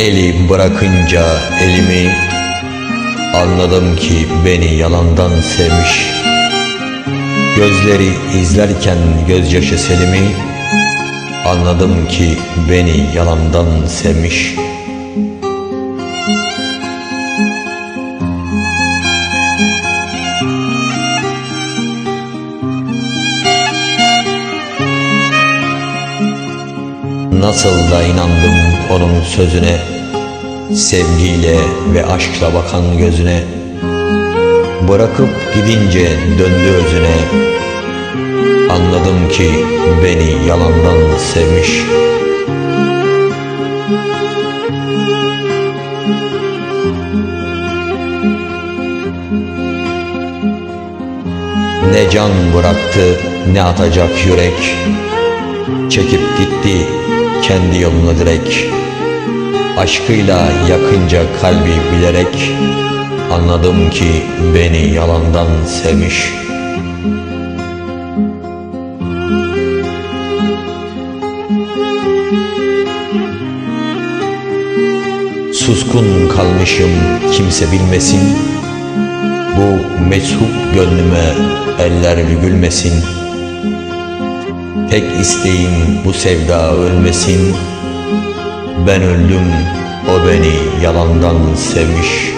Eli bırakınca elimi Anladım ki beni yalandan sevmiş. Gözleri izlerken gözyaşı selimi Anladım ki beni yalandan sevmiş. Nasıl da inandım onun sözüne Sevgiyle ve aşkla bakan gözüne Bırakıp gidince döndü özüne. Anladım ki beni yalandan sevmiş. Ne can bıraktı ne atacak yürek. Çekip gitti kendi yoluna direk Aşkıyla yakınca kalbi bilerek Anladım ki beni yalandan sevmiş. Suskun kalmışım kimse bilmesin. Bu meçhup gönlüme eller gülmesin Tek isteğim bu sevda ölmesin Ben öldüm o beni yalandan sevmiş